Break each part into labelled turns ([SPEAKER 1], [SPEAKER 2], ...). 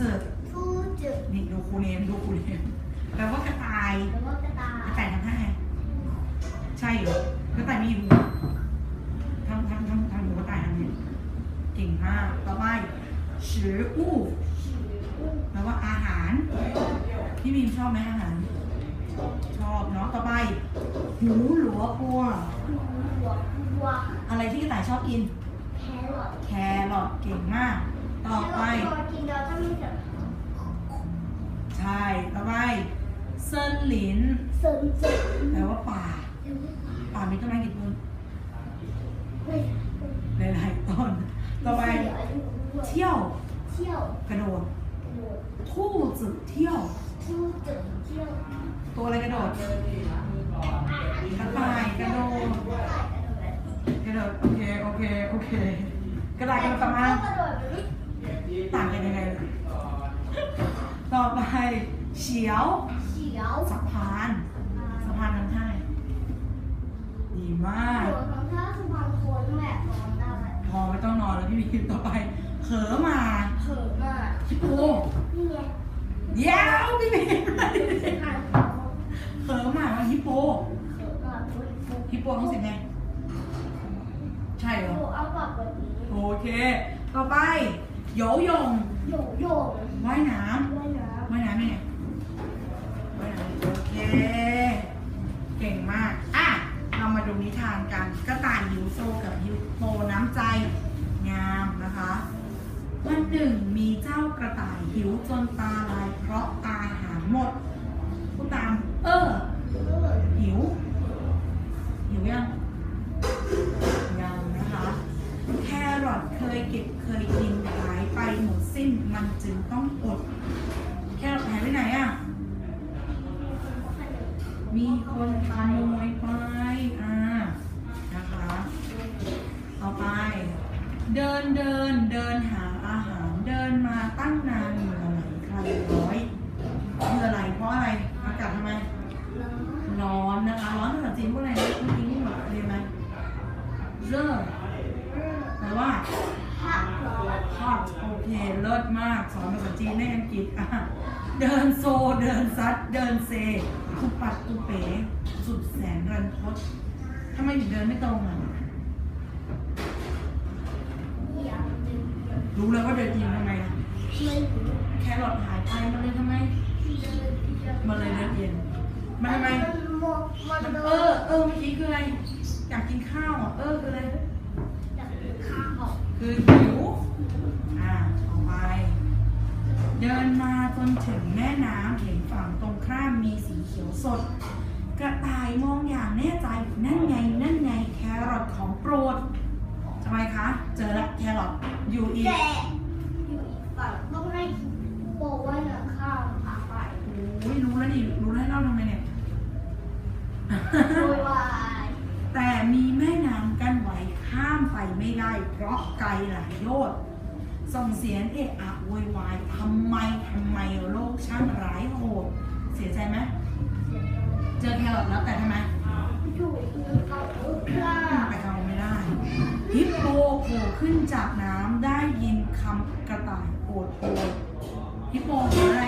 [SPEAKER 1] จือ
[SPEAKER 2] 兔子
[SPEAKER 1] นี่ดูครูเนมดูครูเนมแปลว่ากระต่าย
[SPEAKER 2] หรือว่ากระต่าก
[SPEAKER 1] ระ
[SPEAKER 2] ย
[SPEAKER 1] ต่ายทำท่าไง ใช่เหรอกระต่ายมีหูทำทำทำทำหูกระต่ายทำเนี่ยเก่งมากต่อไปชืออู้แปลว่าอาหาร พี่บีมชอบไหมอาหาร ชอบเนาะต่อไปหูหลัวปัว
[SPEAKER 2] หัววัว
[SPEAKER 1] อะไรที่กระต่ายชอบกิน
[SPEAKER 2] แครอท
[SPEAKER 1] แครอทเก่งมาก ต่อไป
[SPEAKER 2] แครอทกินแล้วถ้าไม่เสร็จ
[SPEAKER 1] ใช่ ต่อไป เซินหลิน
[SPEAKER 2] เสริมเสริม
[SPEAKER 1] แปลว่าป่า ป่ามีต้นไม้กี่ต้น
[SPEAKER 2] ไม่
[SPEAKER 1] หลายๆต้น ต่อไป เที่ยว
[SPEAKER 2] เที่ยว
[SPEAKER 1] กระโดด
[SPEAKER 2] กระโดด
[SPEAKER 1] ทู่จือเที่ยว
[SPEAKER 2] ทู่จืดเที่ยว
[SPEAKER 1] ตัวอะไรกระโดด กระต่ายกระโดด กระโดด โอเค โอเค โอเค กระต่ายกระโดดกลับมา
[SPEAKER 2] กระโดดแบบนี้
[SPEAKER 1] ต่างกันยังไงล่ะต่อไปเฉียว
[SPEAKER 2] เขียว
[SPEAKER 1] สะพานสะพานทำท่าไงดีมาก
[SPEAKER 2] หัวของท่าสุพรรณคนแบบนอนได้
[SPEAKER 1] พอไม่ต้องนอนแล้วพี่มีคลิปต่อไป เขอมา
[SPEAKER 2] เขิมอะ
[SPEAKER 1] ฮิปโป
[SPEAKER 2] นี่ไง
[SPEAKER 1] เดี๋ยวพี่มี
[SPEAKER 2] สุพรรณ
[SPEAKER 1] เขอมาว่าฮิปโป
[SPEAKER 2] เขิมอะปุ๊บปุ๊บ
[SPEAKER 1] ฮิปโปต้องเสียงไงใช่เหรอ
[SPEAKER 2] โอ้เอาปากแบบนี้
[SPEAKER 1] โอเค ต่อไป โยยง
[SPEAKER 2] โยโย่
[SPEAKER 1] ว่ายน้
[SPEAKER 2] ว่ายน้ำ
[SPEAKER 1] ว่ายน้ำยังไงว่ายน้ำโอเค เก่งมาก อะ เรามาดูนิทานกันกระต่ายหิวโซกับฮิวโปน้ำใจ งามนะคะ วันหนึ่งมีเจ้ากระต่ายหิวจนตาลายเพราะอาหารหมด มันจึงต้องอด แครอทหายไปไหนอะ มีคนขโมยไปอ่านะคะ เอาไป เดินเดินเดินหาอาหาร เดินมาตั้งนานเหนื่อไหลใครร้อยเหนื่อไหลเพราะอะไร อากาศทำไม ร้อนนะคะ ร้อนภาษาจีนพวกอะไรนะเมื่อกี้นี่หมดเรียนไหมเร่อแปลว่า
[SPEAKER 2] ผักร้อน
[SPEAKER 1] hot โอเค เลิศมาก สอนภาษาจีนในอังกฤษอะ เดินโซเดินซัด เดินเซทุปัดตุเป๋สุดแสนรันทดทำไมถึงเดินไม่ตรงอะ
[SPEAKER 2] อย่างหนึ่ง
[SPEAKER 1] รู้แล้วว่าเดินยิงทำไมนะ
[SPEAKER 2] ไม่รู้
[SPEAKER 1] แครอทหายไปมันเลยทำไมมันเลยเดินเย็นมันทำไม
[SPEAKER 2] มัน
[SPEAKER 1] มัน
[SPEAKER 2] เดิ
[SPEAKER 1] เออเออเมื่อกี้คืออะไรอยากกินข้าวอะเออคืออะไร
[SPEAKER 2] จากข้าว
[SPEAKER 1] คือหิวอ่าต่อไป เดินมาจนถึงแม่น้ำเห็นฝั่งตรงข้ามมีสีเขียวสด กระต่ายมองอย่างแน่ใจนั่นไงนั่นไงแครอทของโปรดทำไมคะ เจอแล้วแครอทอยู่อีก
[SPEAKER 2] แต่อยู่อีกฝั่งต้องให้โปว่าหนังข้ามขาไป
[SPEAKER 1] โอ้ยรู้แล้วนี่รู้แล้วให้เล่าทำไมเนี่ย
[SPEAKER 2] โวยวาย
[SPEAKER 1] แต่มีแม่น้ำกั้นไว้ข้ามไปไม่ได้ เพราะไกลหลายโยชน์ ส่งเสียงเอะอะโวยวายทำไมทำไมโลกช่างร้ายโหดเสียใจไหมเจอแครอทแล้วแต่ทำไม
[SPEAKER 2] อยู่อีกฝั่งข้า
[SPEAKER 1] ไปทำไม่ได้ฮิปโปโผล่ขึ้นจากน้ำได้ยินคำกระต่ายโอดโอยฮิปโปทำอะไร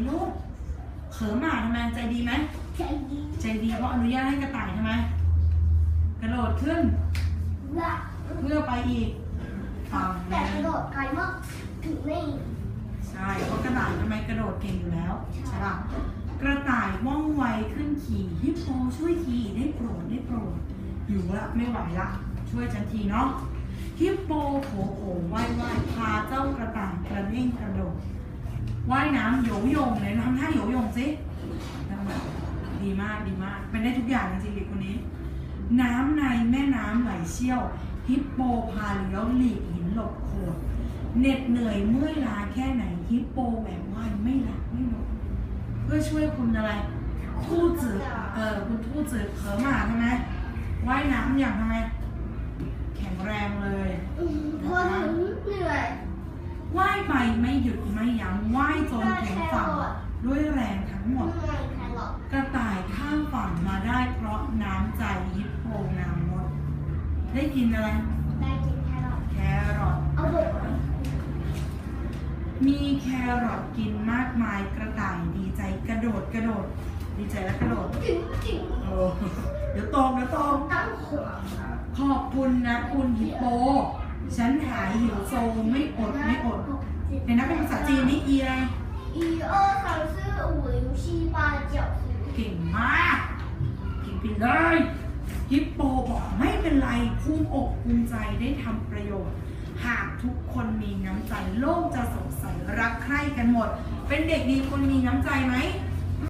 [SPEAKER 1] นพาไปโน่นเขิมหมาทำไมใจดีไหม
[SPEAKER 2] ใจดี
[SPEAKER 1] ใจดีเพราะอนุญาตให้กระต่ายทำไมกระโดดขึ้น
[SPEAKER 2] ละ
[SPEAKER 1] เพื่อไปอีกฝั่ง
[SPEAKER 2] แต่
[SPEAKER 1] นึ
[SPEAKER 2] กระ
[SPEAKER 1] ง
[SPEAKER 2] โดดไกลมากถึงนี่
[SPEAKER 1] ใช่เพราะกระต่ายทำไมกระโดดเก่งอยู่แล้วใช่ป่ะกระต่ายว่องไวขึ้นขี่ฮิปโปช่วยขี่ได้โปรดได้โปรดอยู่ละไม่ไหวละ ช่วยฉันทีเนาะฮิปโปโผโผว่ายว่ายพาเจ้ากระต่ายกระเด้งกระโดด ว่ายน้ำโยโยงเลยทำท่าโยโยงสิดีมากดีมาก เป็นได้ทุกอย่างจริงๆเด็กคนนี้ น้ำในแม่น้ำไหลเชี่ยว ฮิปโปพาเลี้ยวหลีกหินหลบโขดเหน็ดเหนื่อยเมื่อยล้าแค่ไหนฮิปโปแหวกว่ายไม่หลับไม่หลบเพื่อช่วยคุณอะไรคู่จืดเออคุณทู่จืดเผลอหมาทำไมว่ายน้ำอย่างทำไม แข็งแรงเลย
[SPEAKER 2] พอถึงเหนื่อย
[SPEAKER 1] ว่ายพไปไม่หยุดไม่ยั้งว่ายจนถึงฝั่งด้วยแรงทั้งหม
[SPEAKER 2] นู่
[SPEAKER 1] ด
[SPEAKER 2] นไงแครอท
[SPEAKER 1] กระต่ายข้ามฝั่งมาได้เพราะน้ำใจฮิปโปงามมด ได้กินอะไร
[SPEAKER 2] ได้กินแครอท
[SPEAKER 1] แครอท
[SPEAKER 2] เอาหมดไหม
[SPEAKER 1] มีแครอทกินมากมายกระต่ายดีใจกระโดดกระโดด ดีใจแล้วกระโดด
[SPEAKER 2] จิ๋วจิ๋ว
[SPEAKER 1] โอ้เดี๋ยวตกเดี๋ยวตก
[SPEAKER 2] ตั้งหัว
[SPEAKER 1] ขอบคุณนะคุณฮิปโป ฉันหายหิวโซไม่อดไม่อดเดี๋ยวนะเป็นภาษาจีนนี่เอียอีเออ
[SPEAKER 2] สามสี่ห้าหกเจ็ด
[SPEAKER 1] เก่งมากเก่งไปเลยฮิปโปบอกไม่เป็นไรภูมิอกภูมิใจได้ทำประโยชน์ หากทุกคนมีน้ำใจโลกจะสดใสรักใคร่กันหมด เป็นเด็กดีคนมีน้ำใจไห
[SPEAKER 2] ม